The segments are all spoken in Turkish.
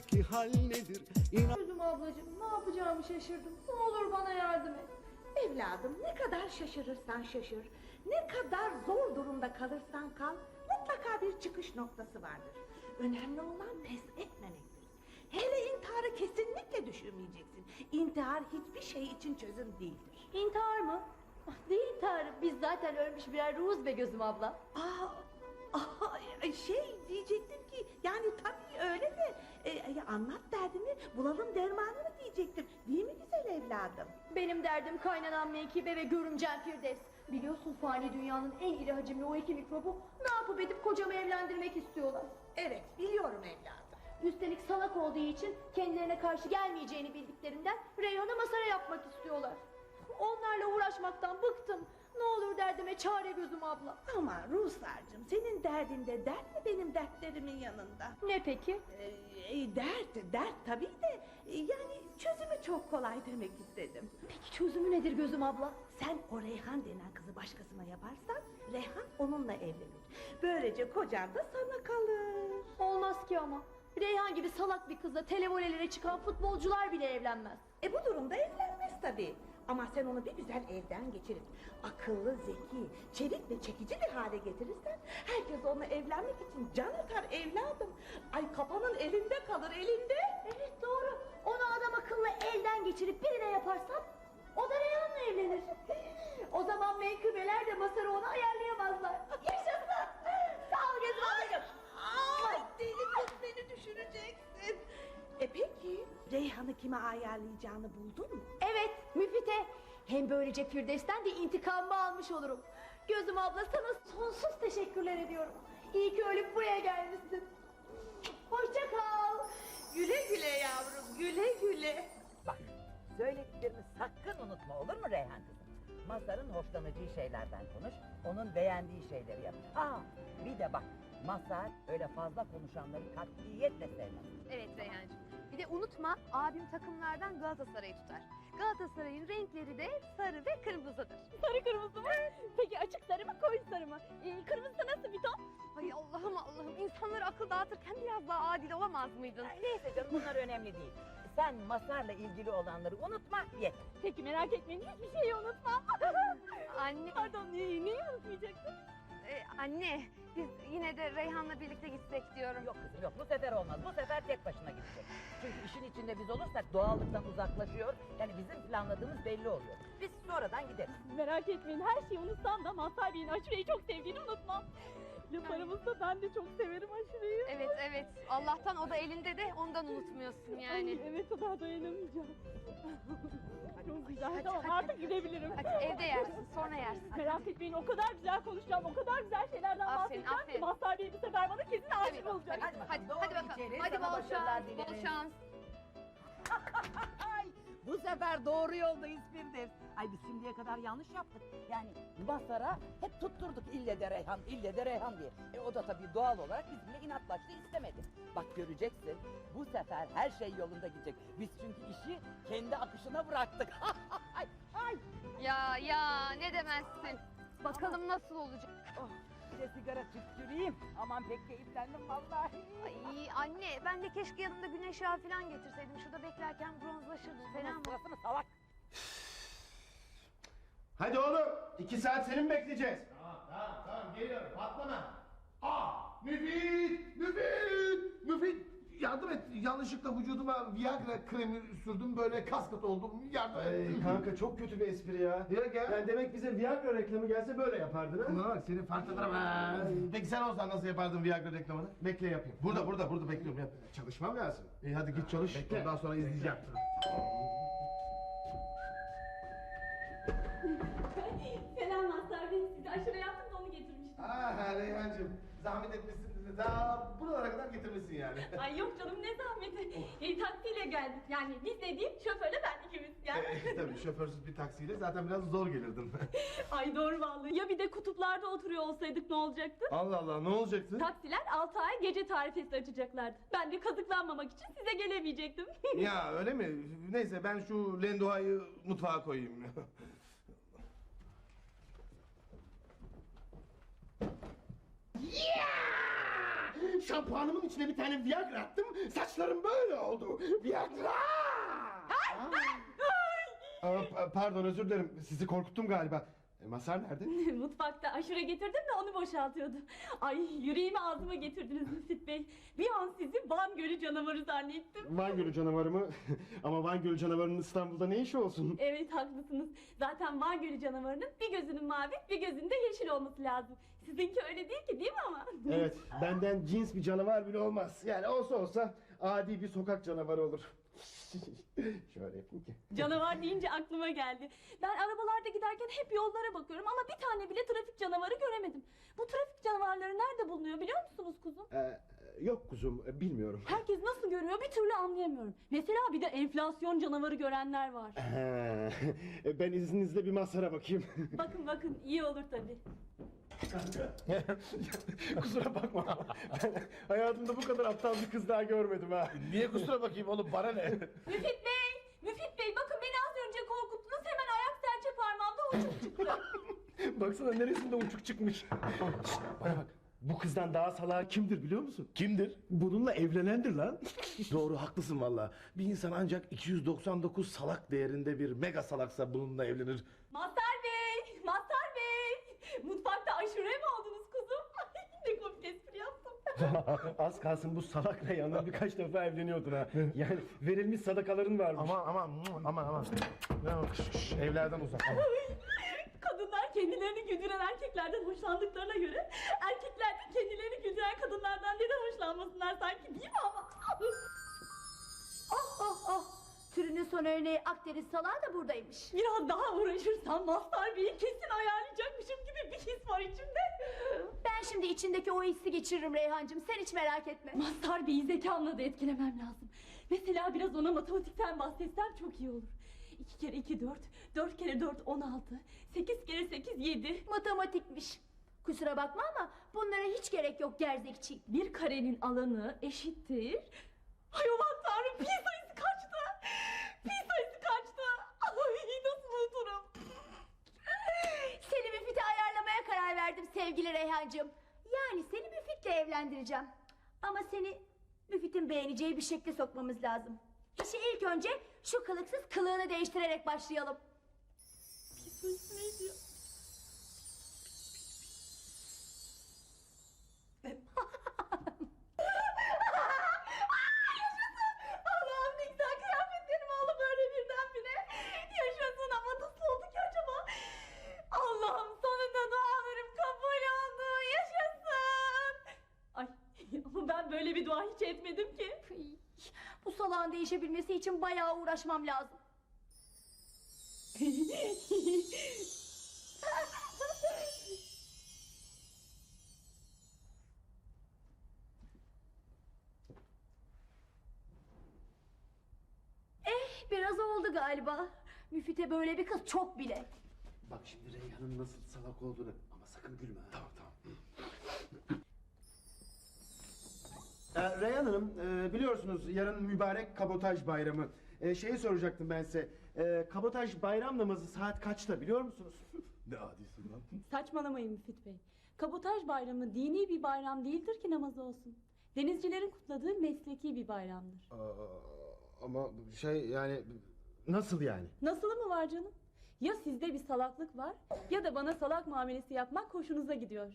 içimdeki hal nedir İnan Gözüm ablacığım ne yapacağımı şaşırdım. Ne olur bana yardım et. Evladım ne kadar şaşırırsan şaşır, ne kadar zor durumda kalırsan kal, mutlaka bir çıkış noktası vardır. Önemli olan pes etmemektir. Hele intiharı kesinlikle düşünmeyeceksin. İntihar hiçbir şey için çözüm değildir. İntihar mı? Ah, Ne intiharı? Biz zaten ölmüş birer ruhuz be gözüm abla. Aa, aa, şey diyecektim ki yani tabii öyle de e, e, anlat derdini bulalım dermanını diyecektim. Değil mi güzel evladım? Benim derdim kaynanan Mekibe ve görümcem Firdevs. Biliyorsun fani dünyanın en iri hacimli o iki mikrobu ne yapıp edip kocamı evlendirmek istiyorlar. Evet biliyorum evladım. Üstelik salak olduğu için kendilerine karşı gelmeyeceğini bildiklerinden Reyhan'ı masara yapmak istiyorlar. Onlarla uğraşmaktan bıktım. Ne olur derdime çare gözüm abla. Ama Ruhsar'cığım senin derdinde dert mi benim dertlerimin yanında? Ne peki? Ee, e, dert, dert tabii de e, yani çözümü çok kolay demek istedim. Peki çözümü nedir gözüm abla? Sen o Reyhan denen kızı başkasına yaparsan Reyhan onunla evlenir. Böylece kocan da sana kalır. Olmaz ki ama. Reyhan gibi salak bir kızla televolelere çıkan futbolcular bile evlenmez. E bu durumda evlenmez tabii. Ama sen onu bir güzel evden geçirip akıllı, zeki, çevik ve çekici bir hale getirirsen herkes onunla evlenmek için can atar evladım. Ay kafanın elinde kalır elinde. Evet doğru. Onu adam akıllı elden geçirip birine yaparsam o da Reyhan'la evlenir. O zaman menkıbeler de Masar'ı ona ayarlayamazlar. Yaşasın. Sağ ol gözüm ablacığım. Ay deli kız beni düşüreceksin. E peki Reyhan'ı kime ayarlayacağını buldun mu? Evet Müfite. Hem böylece Firdevs'ten de intikamımı almış olurum. Gözüm abla sana sonsuz teşekkürler ediyorum. İyi ki ölüp buraya gelmişsin. Hoşça kal. Güle güle yavrum güle güle. Bak söylediklerimi sakın unutma olur mu Reyhan kızım? Masar'ın hoşlanacağı şeylerden konuş, onun beğendiği şeyleri yap. Aa bir de bak Masar öyle fazla konuşanları katiyetle sevmez. Evet Reyhancığım. Bir de unutma abim takımlardan Galatasaray'ı tutar. Galatasaray'ın renkleri de sarı ve kırmızıdır. Sarı kırmızı mı? Peki açık sarı mı koyu sarı mı? Ee, kırmızısı nasıl bir ton? Ay Allah'ım Allah'ım insanları akıl dağıtırken biraz daha adil olamaz mıydın? Ay, neyse canım bunlar önemli değil. Sen Masar'la ilgili olanları unutma yeter. Peki merak etmeyin hiçbir şeyi unutmam. Anne, Pardon neyi, neyi unutmayacaksın? E, anne biz yine de Reyhan'la birlikte gitsek diyorum. Yok kızım yok bu sefer olmaz. Bu sefer tek başına gidecek. Çünkü işin içinde biz olursak doğallıktan uzaklaşıyor. Yani bizim planladığımız belli oluyor. Biz sonradan gideriz. Merak etmeyin her şeyi unutsam da Mazhar Bey'in aşureyi çok sevdiğini unutmam. Laf aramızda ben de çok severim aşureyi. Evet evet Allah'tan o da elinde de ondan unutmuyorsun Ay, yani. evet o daha dayanamayacağım. çok güzel hadi, tamam hadi. artık gidebilirim. Hadi evde yersin sonra yersin. Merak etmeyin o kadar güzel konuşacağım, o kadar güzel şeylerden Aferin, bahsedeceğim ki aferin. Mazhar Bey bu sefer bana kesin aşık olacak. Hadi Hadi, bakalım, hadi, doğru bakalım. içeri, Hadi sana bol başarılar şans, bol dilerim. şans. Ay bu sefer doğru yoldayız Firdevs. Ay biz şimdiye kadar yanlış yaptık. Yani Masar'a hep tutturduk ille de Reyhan, ille de Reyhan diye. E o da tabii doğal olarak bizimle inatlaştı istemedi. Bak göreceksin bu sefer her şey yolunda gidecek. Biz çünkü işi kendi akışına bıraktık. ay, ay. Ya ya ne demezsin. Bakalım nasıl olacak. Oh, bir de sigara tüttüreyim. Aman pek keyiflendim vallahi. Ay ben de keşke yanımda güneş yağı falan getirseydim. Şurada beklerken bronzlaşırdım fena mı? Sırası mı salak? Hadi oğlum, iki saat seni mi bekleyeceğiz? Tamam, tamam, tamam, geliyorum, patlama. Aa, Müfit, Müfit, Müfit. Yardım et, yanlışlıkla vücuduma Viagra kremi sürdüm, böyle kaskat oldum, yardım et. Ay kanka çok kötü bir espri ya. Ya gel. Yani demek bize Viagra reklamı gelse böyle yapardın ha? Buna bak, seni fark ederim ha. Peki sen olsan nasıl yapardın Viagra reklamını? Bekle yapayım. Burada, burada, burada bekliyorum, yap. Çalışmam lazım. İyi hadi git çalış, Bekle. ondan sonra izleyeceğim. Selam Mazhar Bey size aşure yaptım da onu getirmiştim. Ah Reyhancığım, zahmet etmişsin. Daha buralara kadar getirmişsin yani. Ay yok canım ne zahmeti. E, taksiyle geldik. Yani biz dediğim şoförle ben ikimiz. Yani. e, tabii şoförsüz bir taksiyle zaten biraz zor gelirdin. Ay doğru vallahi. Ya bir de kutuplarda oturuyor olsaydık ne olacaktı? Allah Allah, ne olacaktı? Taksiler 6 ay gece tarifesi açacaklardı. Ben de kazıklanmamak için size gelemeyecektim. Ya öyle mi? Neyse ben şu lendoayı mutfağa koyayım. Şampuanımın içine bir tane Viagra attım. Saçlarım böyle oldu. Viagra! Aa, pa- pardon özür dilerim. Sizi korkuttum galiba. E, Masar nerede? Mutfakta aşure getirdim de onu boşaltıyordu. Ay yüreğimi ağzıma getirdiniz Müfit Bey. Bir an sizi Van Gölü canavarı zannettim. Van Gölü canavarı mı? Ama Van Gölü canavarının İstanbul'da ne işi olsun? Evet haklısınız. Zaten Van Gölü canavarının bir gözünün mavi bir gözünde yeşil olması lazım. Sizinki öyle değil ki değil mi ama? Evet, benden cins bir canavar bile olmaz. Yani olsa olsa adi bir sokak canavarı olur. Şöyle yapayım ki. Canavar deyince aklıma geldi. Ben arabalarda giderken hep yollara bakıyorum ama bir tane bile trafik canavarı göremedim. Bu trafik canavarları nerede bulunuyor biliyor musunuz kuzum? Ee, yok kuzum, bilmiyorum. Herkes nasıl görüyor bir türlü anlayamıyorum. Mesela bir de enflasyon canavarı görenler var. He, ben izninizle bir masara bakayım. bakın bakın iyi olur tabii. Kusura bakma ama ben hayatımda bu kadar aptal bir kız daha görmedim ha. Niye kusura bakayım oğlum bana ne? Müfit Bey! Müfit Bey bakın beni az önce korkuttunuz hemen ayak serçe parmağımda uçuk çıktı. Baksana neresinde uçuk çıkmış. Şşt, bana bak. Bu kızdan daha salağı kimdir biliyor musun? Kimdir? Bununla evlenendir lan. Doğru haklısın valla. Bir insan ancak 299 salak değerinde bir mega salaksa bununla evlenir. Mazhar Bey! Mazhar Bey! Mutfakta aşure mi oldunuz kuzum? Ay, ne komik espri yaptım. Az kalsın bu salakla yanına birkaç defa evleniyordun ha. Yani verilmiş sadakaların varmış. Aman aman aman aman. Şş, evlerden uzak. Kadınlar kendilerini güldüren erkeklerden hoşlandıklarına göre erkekler de kendilerini güldüren kadınlardan neden hoşlanmasınlar sanki değil mi ama? Oh oh oh. Türünün son örneği Akdeniz salağı da buradaymış. Biraz daha uğraşırsam Mazhar Bey'i kesin ayarlayacakmışım gibi bir his var içimde. Ben şimdi içindeki o hissi geçiririm Reyhancığım. Sen hiç merak etme. Mazhar Bey'i zekamla da etkilemem lazım. Mesela biraz ona matematikten bahsetsem çok iyi olur. İki kere iki dört, dört kere dört on altı, sekiz kere sekiz yedi. Matematikmiş. Kusura bakma ama bunlara hiç gerek yok gerzekçi. Bir karenin alanı eşittir. Ay aman tanrım pi sayısı kaçtı? Pi sayısı kaçtı? Ay nasıl unuturum? Seni Müfit'e ayarlamaya karar verdim sevgili Reyhancığım. Yani seni Müfit'le evlendireceğim. Ama seni Müfit'in beğeneceği bir şekle sokmamız lazım. İşi ilk önce şu kılıksız kılığını değiştirerek başlayalım. Sayısı neydi ya? Allah'ım ne güzel kıyafetlerim oldu böyle birdenbire. Yaşasın ama nasıl oldu ki acaba? Allah'ım sonunda dualarım kabul oldu. Yaşasın. Ay ama ben böyle bir dua hiç etmedim ki. Pıy, Bu salağın değişebilmesi için bayağı uğraşmam lazım. eh biraz oldu galiba. Müfit'e böyle bir kız çok bile. Bak şimdi Reyhan'ın nasıl salak olduğunu ama sakın gülme. Tamam tamam. Ee, Reyhan Hanım e, biliyorsunuz yarın mübarek kabotaj bayramı. Ee, şeyi soracaktım ben size. Ee, kabotaj bayram namazı saat kaçta biliyor musunuz? Ne adisin lan? Saçmalamayın Müfit Bey. Kabotaj bayramı dini bir bayram değildir ki namazı olsun. Denizcilerin kutladığı mesleki bir bayramdır. Aa, ama şey yani nasıl yani? Nasılı mı var canım? Ya sizde bir salaklık var ya da bana salak muamelesi yapmak hoşunuza gidiyor.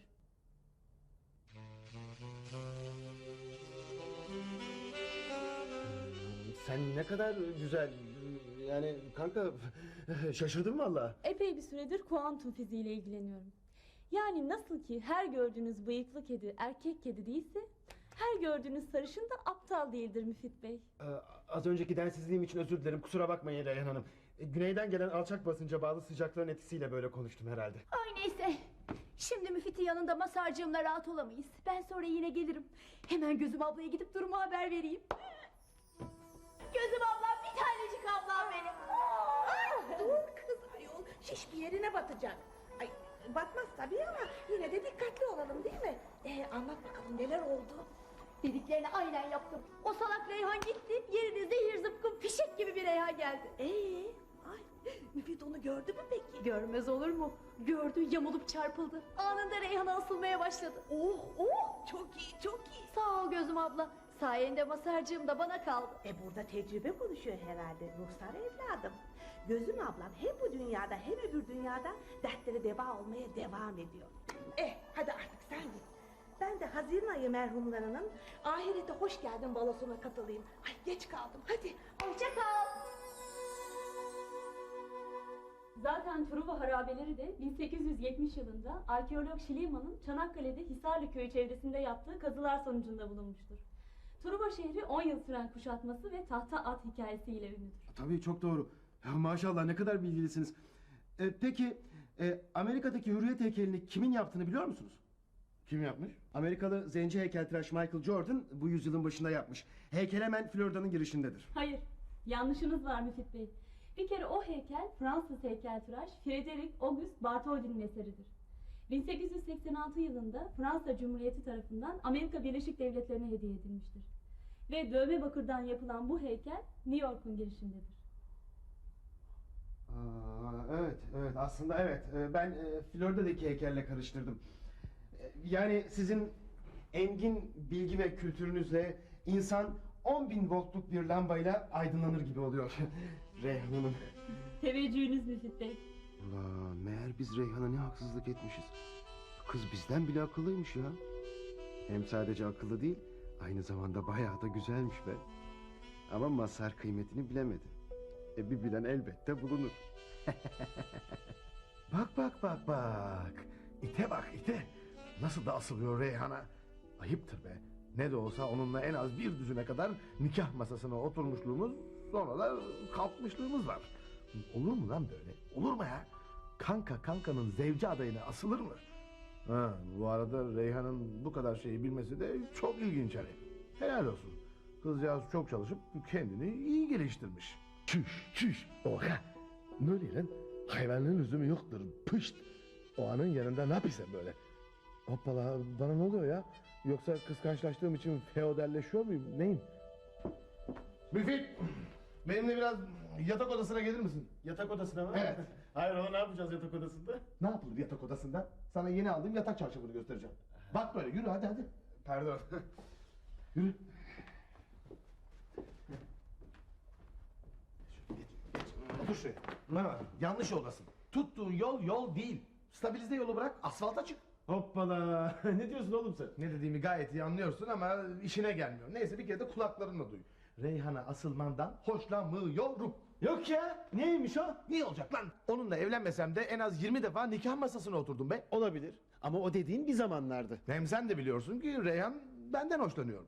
Sen ne kadar güzel yani kanka şaşırdım valla. Epey bir süredir kuantum fiziğiyle ilgileniyorum. Yani nasıl ki her gördüğünüz bıyıklı kedi erkek kedi değilse... ...her gördüğünüz sarışın da aptal değildir Müfit Bey. Ee, az önceki densizliğim için özür dilerim kusura bakmayın Reyhan Hanım. E, Güneyden gelen alçak basınca bağlı sıcaklığın etkisiyle böyle konuştum herhalde. Ay neyse. Şimdi Müfit'in yanında masarcığımla rahat olamayız. Ben sonra yine gelirim. Hemen Gözüm ablaya gidip durumu haber vereyim. Gözüm ablam bir tanecik ablam benim. Ay, dur kız ayol. Şiş bir yerine batacak. Ay batmaz tabii ama yine de dikkatli olalım değil mi? Ee, anlat bakalım neler oldu? Dediklerini aynen yaptım. O salak Reyhan gitti. Yerine zehir zıpkın fişek gibi bir Reyhan geldi. Ee, ay Müfit onu gördü mü peki? Görmez olur mu? Gördü yamulup çarpıldı. Anında Reyhan'a asılmaya başladı. Oh oh çok iyi çok iyi. Sağ ol gözüm abla. Sayende masarcığım da bana kaldı. E burada tecrübe konuşuyor herhalde Ruhsar evladım. Gözüm ablam hem bu dünyada hem öbür dünyada dertleri deva olmaya devam ediyor. Eh hadi artık sen git. Ben de Haziran ayı merhumlarının ahirete hoş geldin balosuna katılayım. Ay geç kaldım hadi. Hoşça kal. Zaten Truva harabeleri de 1870 yılında arkeolog Schliemann Çanakkale'de Hisarlı köyü çevresinde yaptığı kazılar sonucunda bulunmuştur. Truva şehri 10 yıl süren kuşatması ve tahta at hikayesiyle ünlüdür. Tabii çok doğru. Ya maşallah ne kadar bilgilisiniz. E, peki e, Amerika'daki hürriyet heykelini kimin yaptığını biliyor musunuz? Kim yapmış? Amerikalı zenci heykeltıraş Michael Jordan bu yüzyılın başında yapmış. Heykel hemen Florida'nın girişindedir. Hayır, yanlışınız var Müfit Bey. Bir kere o heykel Fransız heykeltıraş Frederic Auguste Bartholdi'nin eseridir. 1886 yılında Fransa Cumhuriyeti tarafından Amerika Birleşik Devletleri'ne hediye edilmiştir. Ve dövme bakırdan yapılan bu heykel New York'un girişindedir. Aa, evet, evet aslında evet. Ee, Ben e, Florida'daki heykelle karıştırdım. E, Yani sizin engin bilgi ve kültürünüzle insan 10 bin voltluk bir lambayla aydınlanır gibi oluyor. Reyhan Hanım. Teveccühünüz Müfit Bey. Ula meğer biz Reyhan'a ne haksızlık etmişiz. Kız bizden bile akıllıymış ya. Hem sadece akıllı değil, aynı zamanda bayağı da güzelmiş be. Ama Mazhar kıymetini bilemedi. E bir bilen elbette bulunur. Bak bak bak bak. İte bak ite. Nasıl da asılıyor Reyhan'a. Ayıptır be. Ne de olsa onunla en az bir düzüne kadar nikah masasına oturmuşluğumuz sonra da kalkmışlığımız var. Olur mu lan böyle? Olur mu ya? Kanka kankanın zevci adayına asılır mı? Ha, bu arada Reyhan'ın bu kadar şeyi bilmesi de çok ilginç hani. Helal olsun. Kızcağız çok çalışıp kendini iyi geliştirmiş. Çüş çüş oha. Ne oluyor lan? Hayvanın lüzumu yoktur. Pışt. O anın yanında ne yapıyorsun böyle? Hoppala bana ne oluyor ya? Yoksa kıskançlaştığım için feodalleşiyor muyum? Neyim? Müfit, benimle biraz yatak odasına gelir misin? Yatak odasına mı? Evet. Hayır o ne yapacağız yatak odasında? Ne yapılır yatak odasında? Sana yeni aldığım yatak çarşafını göstereceğim. Bak böyle yürü hadi hadi. Pardon. Yürü. Otur şuraya. Bak, yanlış yoldasın. Tuttuğun yol yol değil. Stabilize yolu bırak asfalta çık. Hoppala. ne diyorsun oğlum sen? Ne dediğimi gayet iyi anlıyorsun ama işine gelmiyor. Neyse bir kere de kulaklarınla duy. Reyhan'a asılmandan hoşlanmıyorum. Yok ya. Neymiş o? Niye olacak lan? Onunla evlenmesem de en az 20 defa nikah masasına oturdum be. Olabilir. Ama o dediğin bir zamanlardı. Hem sen de biliyorsun ki Reyhan benden hoşlanıyor.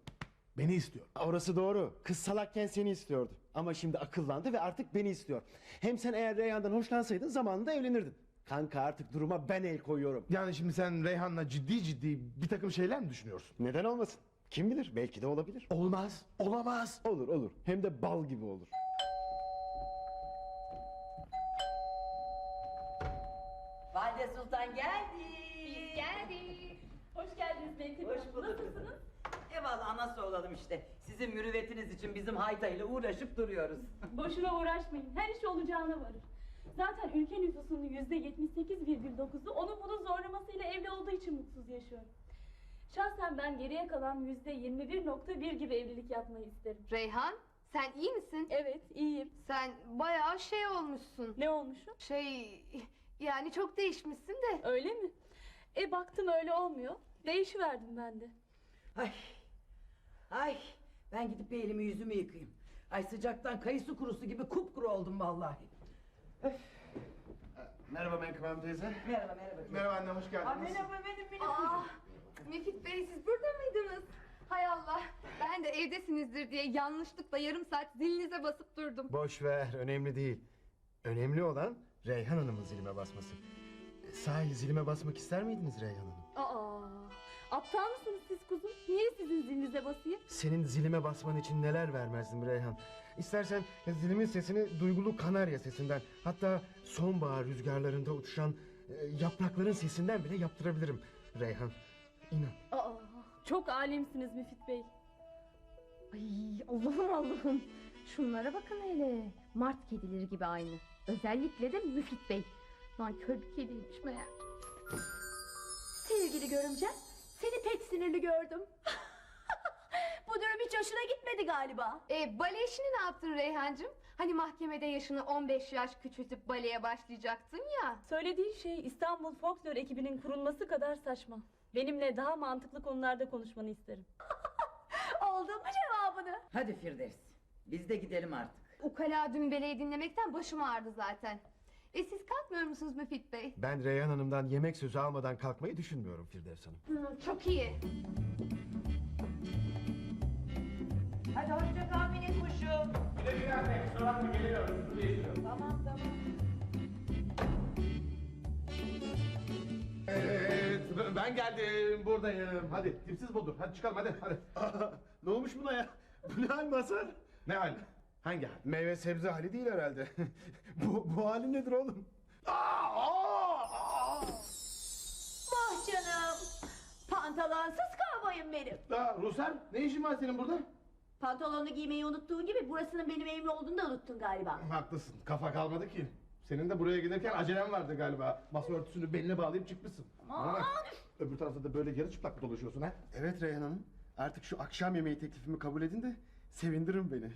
Beni istiyor. Orası doğru. Kız salakken seni istiyordu. Ama şimdi akıllandı ve artık beni istiyor. Hem sen eğer Reyhan'dan hoşlansaydın zamanında evlenirdin. Kanka artık duruma ben el koyuyorum. Yani şimdi sen Reyhan'la ciddi ciddi bir takım şeyler mi düşünüyorsun? Neden olmasın? Kim bilir? Belki de olabilir. Olmaz, olamaz. Olur olur. Hem de bal gibi olur. Nasılsınız? kızım. Eyvallah anası olalım işte. Sizin mürüvvetiniz için bizim haytayla uğraşıp duruyoruz. Boşuna uğraşmayın. Her iş olacağına varır. Zaten ülke nüfusunun yüzde 78,9'u onun bunun zorlamasıyla evli olduğu için mutsuz yaşıyor. Şahsen ben geriye kalan yüzde 21.1 gibi evlilik yapmayı isterim. Reyhan sen iyi misin? Evet, iyiyim. Sen bayağı şey olmuşsun. Ne olmuşum? Şey yani çok değişmişsin de. Öyle mi? E baktım öyle olmuyor. Değişiverdim ben de. Ay, ay ben gidip bir elimi yüzümü yıkayayım. Ay sıcaktan kayısı kurusu gibi kupkuru oldum vallahi. Merhaba Menkıbe Hanım teyze. Merhaba merhaba. Merhaba anne hoş geldiniz. merhaba benim benim Aa, Müfit Bey siz burada mıydınız? Hay Allah ben de evdesinizdir diye yanlışlıkla yarım saat zilinize basıp durdum. Boş ver. Önemli değil. Önemli olan Reyhan Hanım'ın zilime basması. Sahi zilime basmak ister miydiniz Reyhan Hanım? Aa, aptal mısınız siz kuzum? Niye sizin zilinize basayım? Senin zilime basman için neler vermezdim Reyhan. İstersen zilimin sesini duygulu kanarya sesinden hatta sonbahar rüzgarlarında uçuşan e, yaprakların sesinden bile yaptırabilirim Reyhan. İnan. Aa, çok alemsiniz Müfit Bey. Ay Allah'ım Allah'ım. Şunlara bakın hele. Mart kedileri gibi aynı. Özellikle de Müfit Bey. Nankör bir kediymiş meğer. Sevgili görümcem, seni pek sinirli gördüm. hoşuna gitmedi galiba. E, bale işini ne yaptın Reyhancığım? Hani mahkemede yaşını 15 yaş küçültüp baleye başlayacaktın ya. Söylediği şey İstanbul Folklor ekibinin kurulması kadar saçma. Benimle daha mantıklı konularda konuşmanı isterim. Oldu mu cevabını? Hadi Firdevs biz de gidelim artık. Ukala dümbeleyi dinlemekten başım ağrıdı zaten. E siz kalkmıyor musunuz Müfit Bey? Ben Reyhan Hanım'dan yemek sözü almadan kalkmayı düşünmüyorum Firdevs Hanım. Hı, çok iyi. Hadi hoşça kal minik kuşum. Tamam tamam. Evet, ben geldim buradayım. Hadi tipsiz budur. Hadi çıkalım hadi. hadi. ne olmuş buna ya? Bu ne hal? Ne hal? Hangi hal? Meyve sebze hali değil herhalde. bu, bu hali nedir oğlum? Aa, aa, aa. Vah canım. Pantolonsuz kovboyum benim. Aa, Rusar ne işin var senin burada? Pantolonunu giymeyi unuttuğun gibi burasının benim evim olduğunu da unuttun galiba. Haklısın. Kafa kalmadı ki. Senin de buraya gelirken acelen vardı galiba. Masa örtüsünü beline bağlayıp çıkmışsın. Bana bak. Öbür tarafta da böyle yarı çıplak mı dolaşıyorsun ha? Evet Reyhan Hanım. Artık şu akşam yemeği teklifimi kabul edin de sevindirin beni.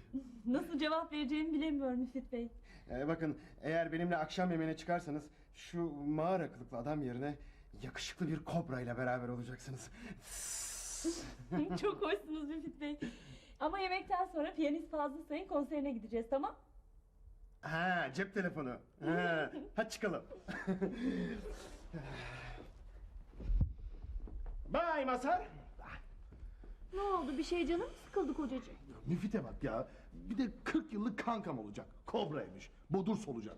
Nasıl cevap vereceğimi bilemiyorum Müfit Bey. Ee, bakın eğer benimle akşam yemeğine çıkarsanız şu mağara kılıklı adam yerine yakışıklı bir kobra ile beraber olacaksınız. Çok hoşsunuz Müfit Bey. Ama yemekten sonra piyanist Fazıl Say'ın konserine gideceğiz tamam? Ha cep telefonu. Ha, hadi çıkalım. Bay Masar. Ne oldu bir şey canım mı sıkıldı kocacığım? Müfite bak ya. Bir de 40 yıllık kankam olacak. Kobraymış. Bodurs olacak.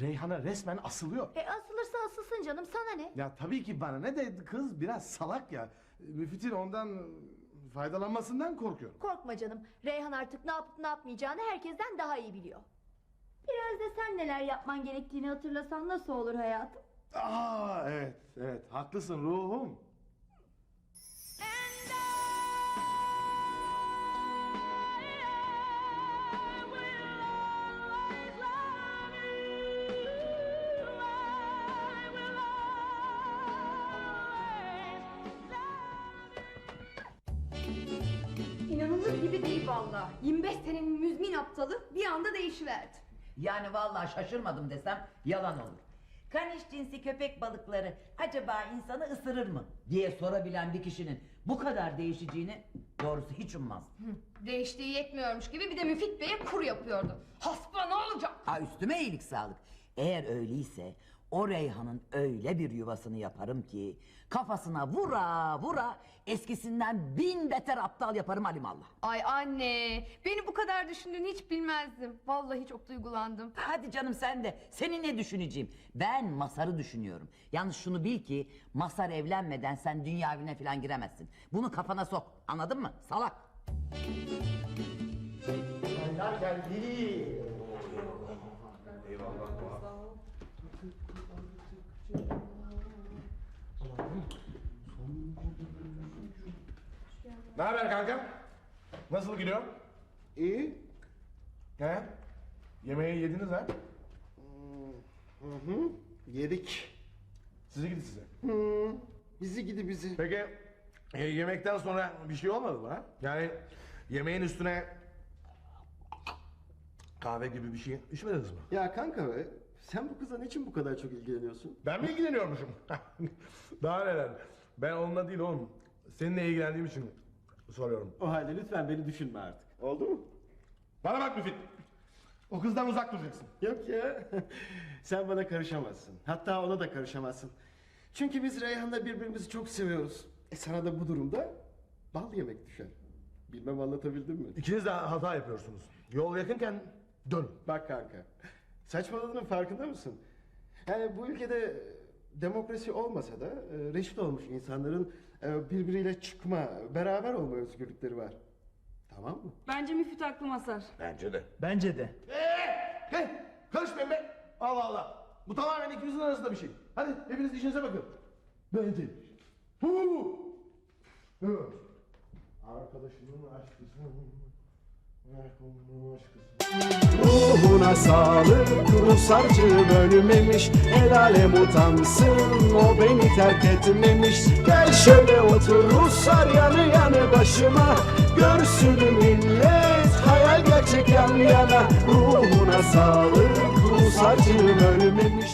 Reyhan'a resmen asılıyor. E asılırsa asılsın canım sana ne? Ya tabii ki bana ne de kız biraz salak ya. Müfit'in ondan faydalanmasından korkuyorum. Korkma canım. Reyhan artık ne yapıp ne yapmayacağını herkesten daha iyi biliyor. Biraz da sen neler yapman gerektiğini hatırlasan nasıl olur hayatım? Aa evet evet haklısın ruhum. Değişiverdi. Yani vallahi şaşırmadım desem yalan olur. Kaniş cinsi köpek balıkları acaba insanı ısırır mı diye sorabilen bir kişinin bu kadar değişeceğini doğrusu hiç ummazdım. Değiştiği yetmiyormuş gibi bir de Müfit Bey'e kur yapıyordu. Hasba ne olacak? Ha üstüme iyilik sağlık. Eğer öyleyse o Reyhan'ın öyle bir yuvasını yaparım ki kafasına vura vura eskisinden bin beter aptal yaparım alimallah. Ay anne, beni bu kadar düşündüğünü hiç bilmezdim. Vallahi çok duygulandım. Hadi canım sen de seni ne düşüneceğim? Ben Masar'ı düşünüyorum. Yalnız şunu bil ki Masar evlenmeden sen dünya evine falan giremezsin. Bunu kafana sok anladın mı salak? Geldi. Ne haber kanka? Nasıl gidiyor? İyi. He? Yemeği yediniz ha? Hı hı. Yedik. Sizi gidi size. Hı, bizi gidi bizi. Peki e, yemekten sonra bir şey olmadı mı ha? Yani yemeğin üstüne kahve gibi bir şey içmediniz mi? Ya kanka be, sen bu kıza niçin bu kadar çok ilgileniyorsun? Ben mi ilgileniyormuşum? Daha neler? Ben onunla değil oğlum. Seninle ilgilendiğim için soruyorum. O halde lütfen beni düşünme artık. Oldu mu? Bana bak Müfit. O kızdan uzak duracaksın. Yok ya. Sen bana karışamazsın. Hatta ona da karışamazsın. Çünkü biz Reyhan'la birbirimizi çok seviyoruz. E sana da bu durumda bal yemek düşer. Bilmem anlatabildim mi? İkiniz de hata yapıyorsunuz. Yol yakınken dönün. Bak kanka. Saçmaladığının farkında mısın? Yani bu ülkede demokrasi olmasa da e, reşit olmuş insanların e, birbiriyle çıkma, beraber olma özgürlükleri var. Tamam mı? Bence Müfit haklı Masar. Bence de. Bence de. Eee! Hey! Karışmayın be! Allah Allah! Bu tamamen ikimizin arasında bir şey. Hadi hepiniz işinize bakın. Bence. Hu! Hı. Arkadaşımın aşkısı. Ruhuna sağlık Ruhsarcığım ölmemiş El alem utansın O beni terk etmemiş. Gel şöyle otur Ruhsar yanı yanı başıma. Görsün millet Hayal gerçek yan yana. Ruhuna sağlık Ruhsarcığım ölmemiş